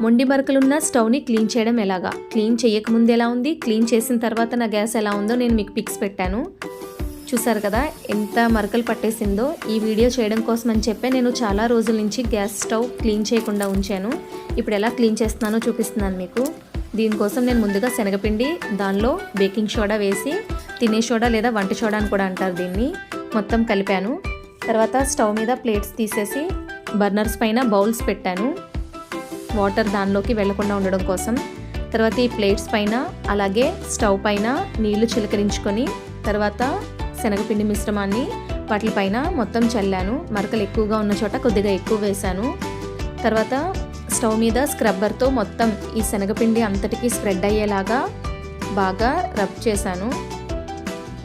మొండి మరకలున్న స్టవ్ని క్లీన్ చేయడం ఎలాగా? క్లీన్ చేయకముందు ఎలా ఉంది? క్లీన్ చేసిన తర్వాత నా గ్యాస్ ఎలా ఉందో నేను మీకు పిక్స్ పెట్టాను. చూసారు కదా ఎంత మరకలు పట్టేసిందో. ఈ వీడియో చేయడం కోసం అని చెప్పే నేను చాలా రోజుల నుంచి గ్యాస్ స్టవ్ క్లీన్ చేయకుండా ఉంచాను. ఇప్పుడు ఎలా క్లీన్ చేస్తున్నానో చూపిస్తున్నాను మీకు. దీనికోసం నేను ముందుగా శనగపిండి దానిలో బేకింగ్ సోడా వేసి తినే సోడా లేదా వంట సోడా అని కూడా అంటారు దీన్ని. మొత్తం కలిపాను. తర్వాత స్టవ్ మీద ప్లేట్స్ తీసేసి బర్నర్స్ పైన బౌల్స్ పెట్టాను. వాటర్ దానిలోకి వెళ్ళకుండా ఉండడం కోసం. తర్వాత ఈ ప్లేట్స్ పైన అలాగే స్టవ్ పైన నీళ్ళు చిలకరించుకొని తర్వాత శనగపిండి మిశ్రమాన్ని వాటిపైన మొత్తం చల్లాను. మరకలు ఎక్కువగా ఉన్న చోట కొద్దిగా ఎక్కువ వేశాను. తర్వాత స్టవ్ మీద స్క్రబ్బర్తో మొత్తం ఈ శనగపిండి అంతటికి స్ప్రెడ్ అయ్యేలాగా బాగా రబ్ చేశాను.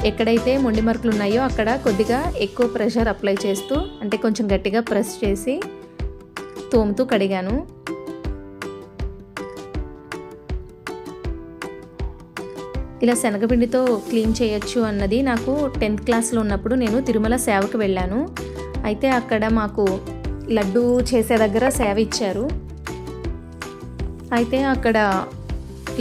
ఎక్కడైతే మొండి మరకలు ఉన్నాయో అక్కడ కొద్దిగా ఎక్కువ ప్రెషర్ అప్లై చేస్తూ అంటే కొంచెం గట్టిగా ప్రెస్ చేసి తోముతూ కడిగాను. ఇలా శనగపిండితో క్లీన్ చేయొచ్చు అన్నది నాకు టెన్త్ క్లాస్లో ఉన్నప్పుడు నేను తిరుమల సేవకు వెళ్ళాను. అయితే అక్కడ మాకు లడ్డు చేసే దగ్గర సేవ ఇచ్చారు. అయితే అక్కడ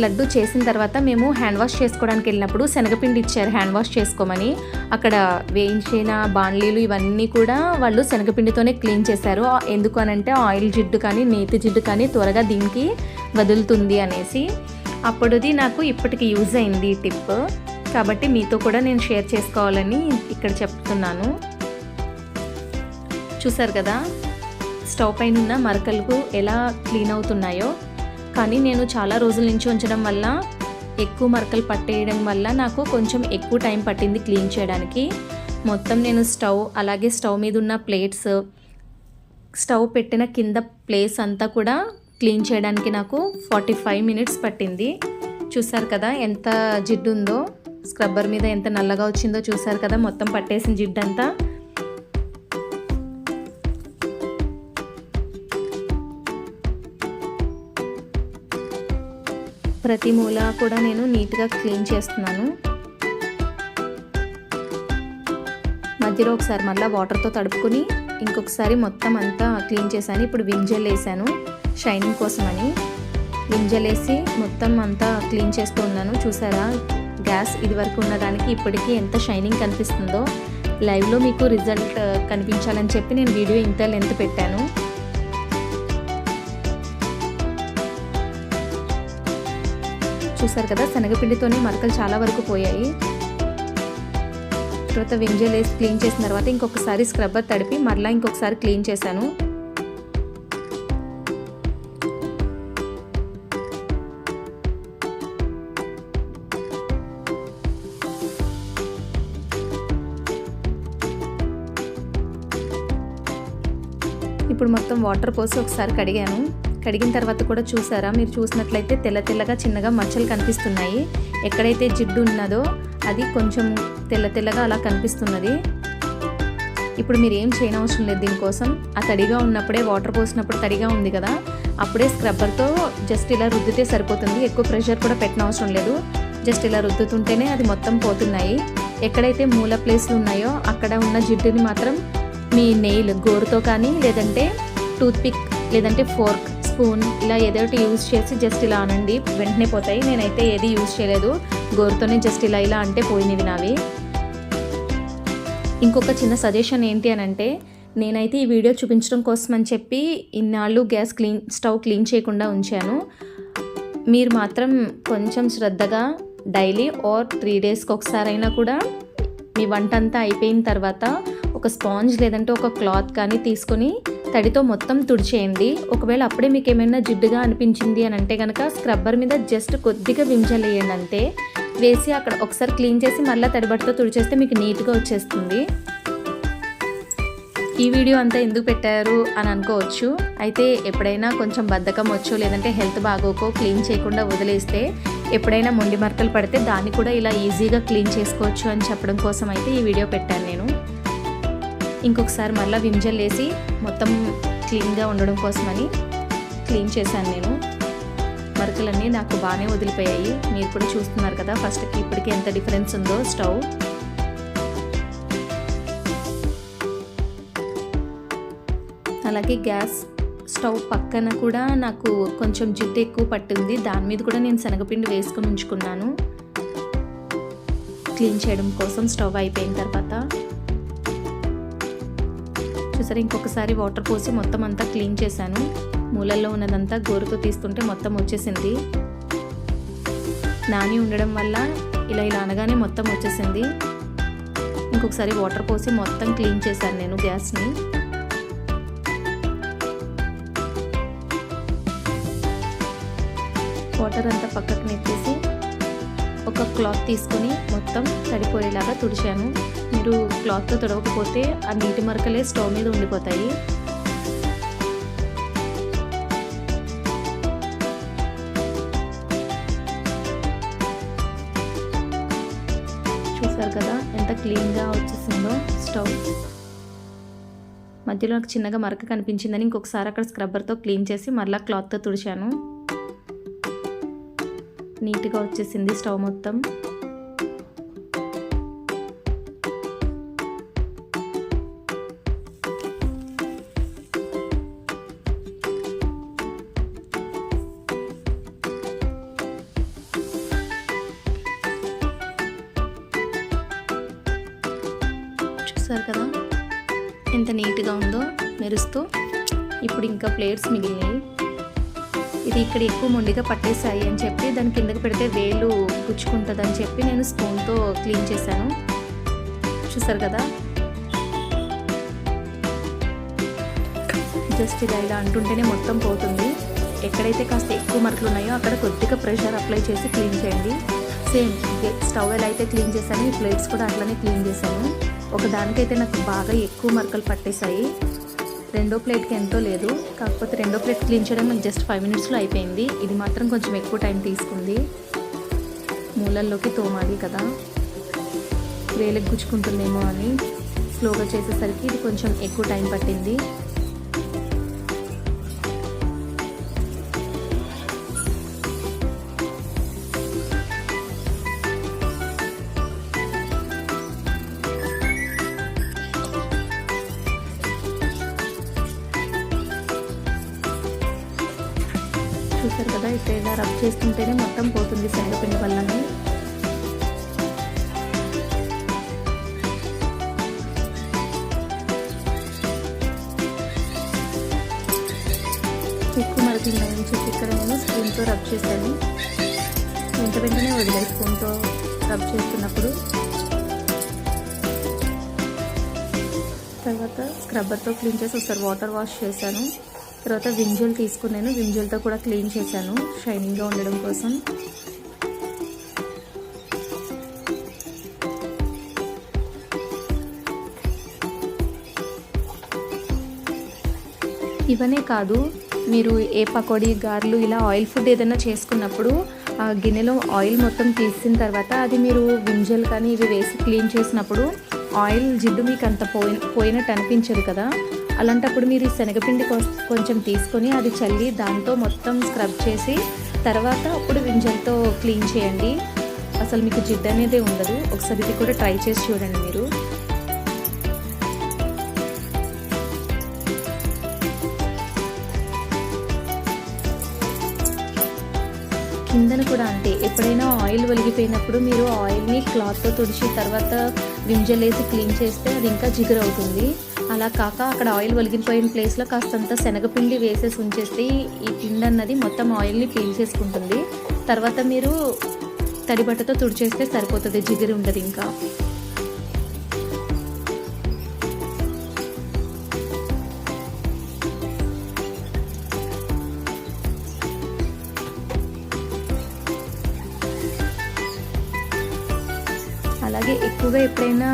లడ్డు చేసిన తర్వాత మేము హ్యాండ్ వాష్ చేసుకోవడానికి వెళ్ళినప్పుడు శనగపిండి ఇచ్చారు హ్యాండ్ వాష్ చేసుకోమని. అక్కడ వేయించిన బాండ్లీలు ఇవన్నీ కూడా వాళ్ళు శనగపిండితోనే క్లీన్ చేశారు. ఎందుకు అనంటే ఆయిల్ జిడ్డు కానీ నేతి జిడ్డు కానీ త్వరగా దీనికి వదులుతుంది అనేసి. అప్పుడుది నాకు ఇప్పటికి యూజ్ అయింది ఈ టిప్. కాబట్టి మీతో కూడా నేను షేర్ చేసుకోవాలని ఇక్కడ చెప్తున్నాను. చూసారు కదా? స్టవ్ పైన ఉన్న మరకలకు ఎలా క్లీన్ అవుతున్నాయో. కానీ నేను చాలా రోజుల నుంచి ఉంచడం వల్ల ఎక్కువ మరకలు పట్టేయడం వల్ల నాకు కొంచెం ఎక్కువ టైం పట్టింది క్లీన్ చేయడానికి. మొత్తం నేను స్టవ్ అలాగే స్టవ్ మీద ఉన్న ప్లేట్స్ స్టవ్ పెట్టిన కింద ప్లేస్ అంతా కూడా క్లీన్ చేయడానికి నాకు ఫార్టీ ఫైవ్ మినిట్స్ పట్టింది. చూసారు కదా ఎంత జిడ్డు ఉందో? స్క్రబ్బర్ మీద ఎంత నల్లగా వచ్చిందో చూసారు కదా? మొత్తం పట్టేసిన జిడ్డు అంతా ప్రతి మూల కూడా నేను నీట్గా క్లీన్ చేస్తున్నాను. మధ్యలో ఒకసారి మళ్ళీ వాటర్తో తడుపుకొని ఇంకొకసారి మొత్తం అంతా క్లీన్ చేశాను. ఇప్పుడు వింజల్ వేసాను షైనింగ్ కోసమని వింజలేసి మొత్తం అంతా క్లీన్ చేస్తూ ఉన్నాను. చూసారా? గ్యాస్ ఇది వరకు ఉన్నదానికి ఇప్పటికీ ఎంత షైనింగ్ కనిపిస్తుందో. లైవ్లో మీకు రిజల్ట్ కనిపించాలని చెప్పి నేను వీడియో ఇంత లెంత్ పెట్టాను. చూసారు కదా? శనగపిండితోనే మరకలు చాలా వరకు పోయాయి. తర్వాత వింజలేసి క్లీన్ చేసిన తర్వాత ఇంకొకసారి స్క్రబ్బర్ తడిపి మరలా ఇంకొకసారి క్లీన్ చేశాను. ఇప్పుడు మొత్తం వాటర్ పోసి ఒకసారి కడిగాను. కడిగిన తర్వాత కూడా చూసారా? మీరు చూసినట్లయితే తెల్ల తెల్లగా చిన్నగా మచ్చలు కనిపిస్తున్నాయి. ఎక్కడైతే జిడ్డు ఉన్నదో అది కొంచెం తెల్ల తెల్లగా అలా కనిపిస్తున్నది. ఇప్పుడు మీరు ఏం చేయనవసరం లేదు దీనికోసం. ఆ తడిగా ఉన్నప్పుడే వాటర్ పోసినప్పుడు తడిగా ఉంది కదా అప్పుడే స్క్రబ్బర్తో జస్ట్ ఇలా రుద్దితే సరిపోతుంది. ఎక్కువ ప్రెషర్ కూడా పెట్టనవసరం లేదు. జస్ట్ ఇలా రుద్దుతుంటేనే అది మొత్తం పోతున్నాయి. ఎక్కడైతే మూల ప్లేస్లు ఉన్నాయో అక్కడ ఉన్న జిడ్డుని మాత్రం మీ నెయిల్ గోరుతో కానీ లేదంటే టూత్పిక్ లేదంటే ఫోర్క్ స్పూన్ ఇలా ఏదో ఒకటి యూజ్ చేసి జస్ట్ ఇలా అనండి. వెంటనే పోతాయి. నేనైతే ఏది యూజ్ చేయలేదు. గోరుతోనే జస్ట్ ఇలా ఇలా అంటే పోయినవి నావి. ఇంకొక చిన్న సజెషన్ ఏంటి అని అంటే నేనైతే ఈ వీడియో చూపించడం కోసం అని చెప్పి ఇన్నాళ్ళు గ్యాస్ క్లీన్ స్టవ్ క్లీన్ చేయకుండా ఉంచాను. మీరు మాత్రం కొంచెం శ్రద్ధగా డైలీ ఆర్ త్రీ డేస్కి ఒకసారైనా కూడా మీ వంట అంతా అయిపోయిన తర్వాత ఒక స్పాంజ్ లేదంటే ఒక క్లాత్ కానీ తీసుకొని తడితో మొత్తం తుడిచేయండి. ఒకవేళ అప్పుడే మీకు ఏమైనా జిడ్డుగా అనిపించింది అని అంటే కనుక స్క్రబ్బర్ మీద జస్ట్ కొద్దిగా వింజలేయండి అంతే వేసి అక్కడ ఒకసారి క్లీన్ చేసి మళ్ళీ తడిబడితో తుడిచేస్తే మీకు నీట్గా వచ్చేస్తుంది. ఈ వీడియో అంతా ఎందుకు పెట్టారు అని అనుకోవచ్చు. అయితే ఎప్పుడైనా కొంచెం బద్ధకం వచ్చో లేదంటే హెల్త్ బాగోకో క్లీన్ చేయకుండా వదిలేస్తే ఎప్పుడైనా మొండి మరకలు పడితే దాన్ని కూడా ఇలా ఈజీగా క్లీన్ చేసుకోవచ్చు అని చెప్పడం కోసం అయితే ఈ వీడియో పెట్టాను నేను. ఇంకొకసారి మళ్ళీ వింజల్ వేసి మొత్తం క్లీన్గా ఉండడం కోసమని క్లీన్ చేశాను నేను. మరకలన్నీ నాకు బాగానే వదిలిపోయాయి. మీరు కూడా చూస్తున్నారు కదా ఫస్ట్కి ఇప్పటికి ఎంత డిఫరెన్స్ ఉందో స్టవ్. అలాగే గ్యాస్ స్టవ్ పక్కన కూడా నాకు కొంచెం జిడ్డు ఎక్కువ పట్టింది. దాని మీద కూడా నేను శనగపిండి వేసుకుని ఉంచుకున్నాను. క్లీన్ చేయడం కోసం స్టవ్ అయిపోయిన తర్వాత చూసారా? ఇంకొకసారి వాటర్ పోసి మొత్తం అంతా క్లీన్ చేశాను. మూలల్లో ఉన్నదంతా గోరుతో తీస్తుంటే మొత్తం వచ్చేసింది. నాని ఉండడం వల్ల ఇలా ఇలా అనగానే మొత్తం వచ్చేసింది. ఇంకొకసారి వాటర్ పోసి మొత్తం క్లీన్ చేశాను నేను గ్యాస్ని. వాటర్ అంతా పక్కకు నెట్టేసి ఒక క్లాత్ తీసుకొని మొత్తం తడిపోయేలాగా తుడిచాను. మీరు క్లాత్తో తుడవకపోతే ఆ నీటి మరకలే స్టవ్ మీద ఉండిపోతాయి. చూసారు కదా ఎంత క్లీన్గా వచ్చేసిందో స్టవ్. మధ్యలో నాకు చిన్నగా మరక కనిపించిందని ఇంకొకసారి అక్కడ స్క్రబ్బర్తో క్లీన్ చేసి మరలా క్లాత్తో తుడిచాను. నీట్గా వచ్చేసింది స్టవ్ మొత్తం. చూసారు కదా? ఎంత నీట్గా ఉందో మెరుస్తూ. ఇప్పుడు ఇంకా ప్లేట్స్ మిగిలినాయి. ఇది ఇక్కడ ఎక్కువ మొండిగా పట్టేసాయి అని చెప్పి దాని కిందకి పెడితే వేలు గుచ్చుకుంటుంది అని చెప్పి నేను స్పూన్తో క్లీన్ చేశాను. చూసారు కదా? జస్ట్ ఇలా ఇలా అంటుంటేనే మొత్తం పోతుంది. ఎక్కడైతే కాస్త ఎక్కువ మరకలు ఉన్నాయో అక్కడ కొద్దిగా ప్రెషర్ అప్లై చేసి క్లీన్ చేయండి. సేమ్ స్టవ్ ఎలా అయితే క్లీన్ చేశాను ఈ ప్లేట్స్ కూడా అట్లనే క్లీన్ చేశాను. ఒక దానికైతే నాకు బాగా ఎక్కువ మరకలు పట్టేశాయి. రెండో ప్లేట్కి ఎంతో లేదు. కాకపోతే రెండో ప్లేట్ క్లీన్ చేయడం నాకు జస్ట్ ఫైవ్ మినిట్స్లో అయిపోయింది. ఇది మాత్రం కొంచెం ఎక్కువ టైం తీసుకుంది. మూలల్లోకి తోమాలి కదా. వేలకు గుచ్చుకుంటుందేమో అని స్లోగా చేసేసరికి ఇది కొంచెం ఎక్కువ టైం పట్టింది. చూసారు ఇలా రబ్ చేస్తుంటేనే మొత్తం పోతుంది శనగపిండి వల్లనే ఎక్కువ మరిపిందని చెప్పి ఇక్కడ నేను స్పూన్తో రబ్ చేశాను వెంట వెంటనే వదిలేదు స్పూన్తో రబ్ చేస్తున్నప్పుడు తర్వాత స్క్రబ్బర్తో క్లీన్ చేసి ఒకసారి వాటర్ వాష్ చేశాను. తర్వాత వింజుల్ తీసుకున్నాను. వింజుల్తో కూడా క్లీన్ చేశాను. షైనింగ్గా ఉండడం కోసం. ఇవనే కాదు మీరు ఏ పకోడీ గారెలు ఇలా ఆయిల్ ఫుడ్ ఏదైనా చేసుకున్నప్పుడు ఆ గిన్నెలో ఆయిల్ మొత్తం తీసిన తర్వాత అది మీరు వింజల్ కానీ ఇవి వేసి క్లీన్ చేసినప్పుడు ఆయిల్ జిడ్డు మీకు అంత పోయి పోయినట్టు అనిపించదు కదా. అలాంటప్పుడు మీరు శనగపిండి కొంచెం తీసుకొని అది చల్లి దాంతో మొత్తం స్క్రబ్ చేసి తర్వాత అప్పుడు వింజల్తో క్లీన్ చేయండి. అసలు మీకు జిడ్డు అనేది ఉండదు. ఒకసారి ఇది కూడా ట్రై చేసి చూడండి మీరు. కిందన కూడా అంతే. ఎప్పుడైనా ఆయిల్ ఒలిగిపోయినప్పుడు మీరు ఆయిల్ని క్లాత్తో తుడిచి తర్వాత వింజలేసి క్లీన్ చేస్తే అది ఇంకా జిగురు అవుతుంది అలా కాక అక్కడ ఆయిల్ ఒలిగిపోయిన ప్లేస్లో కాస్తంత శనగపిండి వేసేసి ఉంచేస్తే ఈ పిండి అన్నది మొత్తం ఆయిల్ని పీల్ చేసుకుంటుంది. తర్వాత మీరు తడిబట్టతో తుడిచేస్తే సరిపోతుంది జిగిరి ఉండదు ఇంకా. అలాగే ఎక్కువగా ఎప్పుడైనా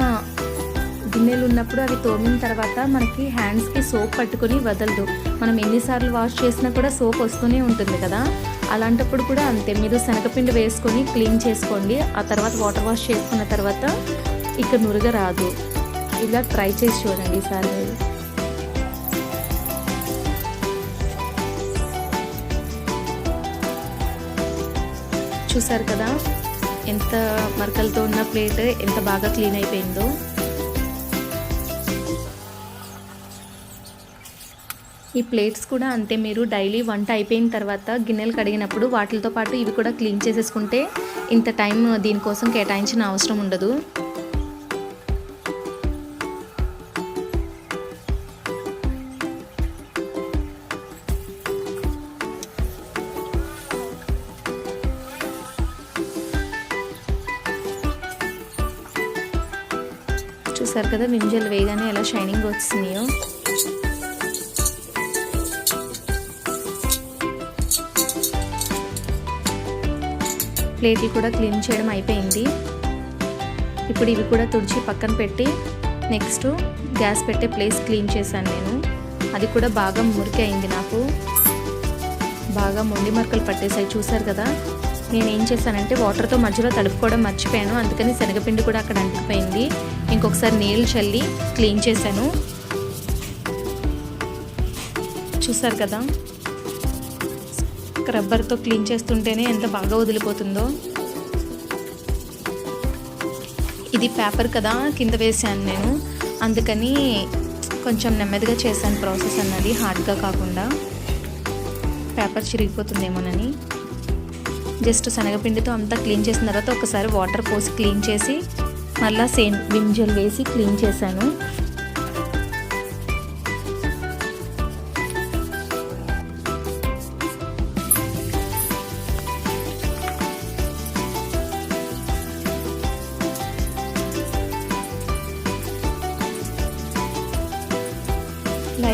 గిన్నెలు ఉన్నప్పుడు అవి తోమిన తర్వాత మనకి హ్యాండ్స్కి సోప్ పట్టుకొని వదలదు. మనం ఎన్నిసార్లు వాష్ చేసినా కూడా సోప్ వస్తూనే ఉంటుంది కదా. అలాంటప్పుడు కూడా అంతే. మీరు శనగపిండి వేసుకొని క్లీన్ చేసుకోండి. ఆ తర్వాత వాటర్ వాష్ చేసుకున్న తర్వాత ఇక నురుగ రాదు. ఇలా ట్రై చేసి చూడండి ఈసారి మీరు. చూసారు కదా? ఎంత మరకలతో ఉన్న ప్లేట్ ఎంత బాగా క్లీన్ అయిపోయిందో. ఈ ప్లేట్స్ కూడా అంతే మీరు డైలీ వంట అయిపోయిన తర్వాత గిన్నెలు కడిగినప్పుడు వాటితో పాటు ఇవి కూడా క్లీన్ చేసేసుకుంటే ఇంత టైం దీనికోసం కేటాయించిన అవసరం ఉండదు. చూసారు కదా వింజలు వేయగానే ఎలా షైనింగ్ వస్తున్నాయో ప్లేట్లు కూడా క్లీన్ చేయడం అయిపోయింది. ఇప్పుడు ఇవి కూడా తుడిచి పక్కన పెట్టి నెక్స్ట్ గ్యాస్ పెట్టే ప్లేస్ క్లీన్ చేశాను నేను. అది కూడా బాగా మురికి అయింది నాకు. బాగా మొండి మరకలు పట్టేసాయి చూసారు కదా? నేను ఏం చేశానంటే వాటర్తో మధ్యలో తడుపుకోవడం మర్చిపోయాను. అందుకని శనగపిండి కూడా అక్కడ అంటిపోయింది ఇంకొకసారి నీళ్ళు చల్లి క్లీన్ చేశాను. చూసారు కదా? రబ్బర్తో క్లీన్ చేస్తుంటేనే ఎంత బాగా వదిలిపోతుందో. ఇది పేపర్ కదా కింద వేసాను నేను. అందుకని కొంచెం నెమ్మదిగా చేశాను ప్రాసెస్ అన్నది హార్డ్గా కాకుండా. పేపర్ చిరిగిపోతుందేమోనని. జస్ట్ శనగపిండితో అంతా క్లీన్ చేసిన తర్వాత ఒకసారి వాటర్ పోసి క్లీన్ చేసి మళ్ళీ సేమ్ విమ్ జెల్ వేసి క్లీన్ చేశాను.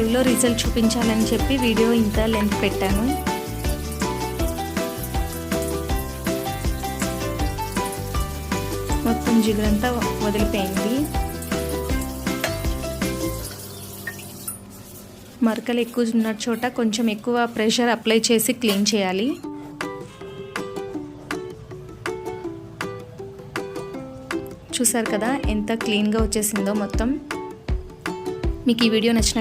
లైవ్లో రిజల్ట్ చూపించాలని చెప్పి వీడియో ఇంత లెంత్ పెట్టాను. మొత్తం జిగురంతా వదిలిపోయింది. మరకలు ఎక్కువ ఉన్న చోట కొంచెం ఎక్కువ ప్రెషర్ అప్లై చేసి క్లీన్ చేయాలి. చూసారు కదా ఎంత క్లీన్గా వచ్చేసిందో మొత్తం. మీకు ఈ వీడియో నచ్చిన